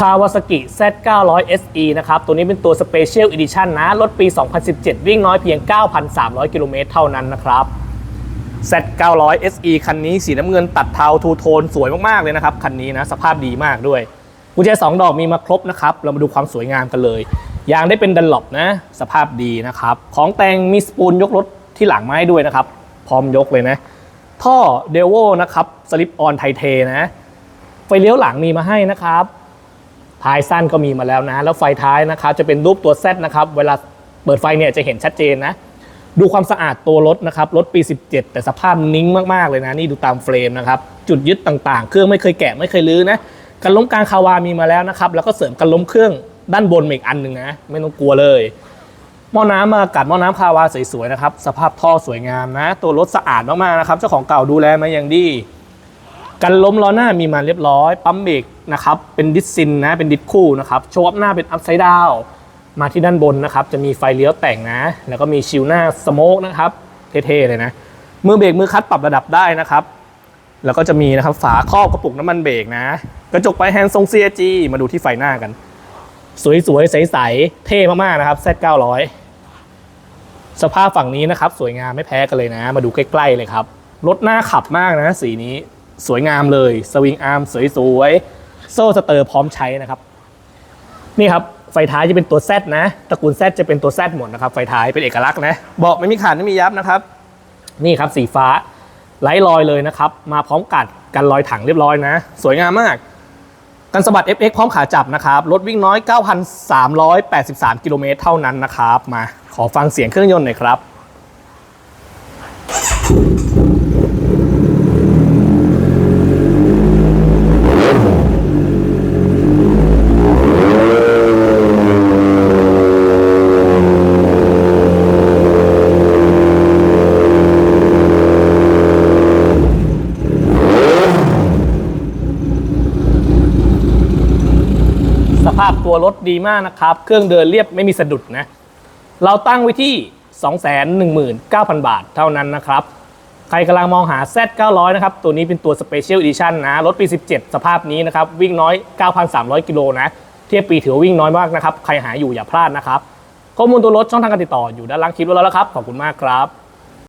Kawasaki Z900 SE นะครับ ตัวนี้เป็นตัว Special Edition นะ รถปี 2017 วิ่งน้อยเพียง 9,300 กิโลเมตรเท่านั้นนะครับ Z900 SE คันนี้สีน้ำเงินตัดเทาทูโทนสวยมาก ๆ เลยนะครับ คันนี้นะ สภาพดีมากด้วยกุญแจ2ดอกมีมาครบนะครับ เรามาดูความสวยงามกันเลย ยางได้เป็นดันหลบนะ สภาพดีนะครับ ของแต่งมีสปูลยกรถที่หลังมาให้ด้วยนะครับ พร้อมยกเลยนะ ท่อเดวโวนะครับสลิปออนไทเทนะ ไฟเลี้ยวหลังมีมาให้นะครับ ท้ายสั้นก็มีมาแล้วนะ แล้วไฟท้ายนะครับจะเป็นรูปตัว Z นะครับเวลาเปิดไฟเนี่ยจะเห็นชัดเจนนะ ดูความสะอาดตัวรถนะครับรถปี 17 แต่สภาพนิ่งมากๆเลยนะ นี่ดูตามเฟรมนะครับจุดยึดต่างๆ เครื่องไม่เคยแกะไม่เคยลื้อนะกันล้มกลางคาวามีมาแล้วนะครับแล้วก็เสริมกันล้มเครื่องด้านบนอีกอันหนึ่งนะ ไม่ต้องกลัวเลยหม้อน้ำมากัดหม้อน้ำคาวาสวยๆนะครับสภาพท่อสวยงามนะ ตัวรถสะอาดมากๆนะครับเจ้าของเก่าดูแลมาอย่างดี กันล้มล้อหน้ามีมาเรียบร้อย ปั๊มเบรกนะครับ เป็นดิสซินนะ เป็นดิสคู่นะครับ โชว์อัพหน้าเป็นอัพไซด์ดาว มาที่ด้านบนนะครับ จะมีไฟเลี้ยวแต่งนะ แล้วก็มีชิลหน้าสโมกนะครับ เท่ๆเลยนะ มือเบรกมือคัดปรับระดับได้นะครับ แล้วก็จะมีนะครับฝาครอบกระปุกน้ำมันเบรกนะ กระจกไปแฮนด์ทรง CRG มาดูที่ไฟหน้ากัน สวยๆ ใสๆ เท่มากๆ นะครับ Z900 สภาพฝั่งนี้นะครับ สวยงามไม่แพ้กันเลยนะ มาดูใกล้ๆเลยครับ รถหน้าขับมากนะ สีนี้ สวยงามเลย สวิงอาร์มสวยๆ โซ่สเตอร์พร้อมใช้นะครับ นี่ครับ ไฟท้ายจะเป็นตัว Z นะ ตระกูล Z จะเป็นตัว Z หมดนะครับ ไฟท้ายเป็นเอกลักษณ์นะ เบาะไม่มีขาดไม่มียับนะครับ นี่ครับสีฟ้าไร้รอยเลยนะครับ มาพร้อมกัดกันรอยถังเรียบร้อยนะ สวยงามมาก กันสะบัด FX พร้อมขาจับนะครับ รถวิ่งน้อย 9,383 กิโลเมตรเท่านั้นนะครับ มาขอฟังเสียงเครื่องยนต์หน่อยครับ สภาพตัวรถดีมากนะครับ เครื่องเดินเรียบไม่มีสะดุดนะ เราตั้งไว้ที่ 219,000 บาทเท่านั้นนะครับ ใครกำลังมองหา Z900 นะครับ ตัวนี้เป็นตัว Special Edition นะ รถปี 17 สภาพนี้นะครับ วิ่งน้อย 9,300 กิโลนะ เทียบปีถือวิ่งน้อยมากนะครับ ใครหาอยู่อย่าพลาดนะครับ ข้อมูลตัวรถช่องทางการติดต่ออยู่ด้านล่างคลิปไว้แล้วครับ ขอบคุณมากครับ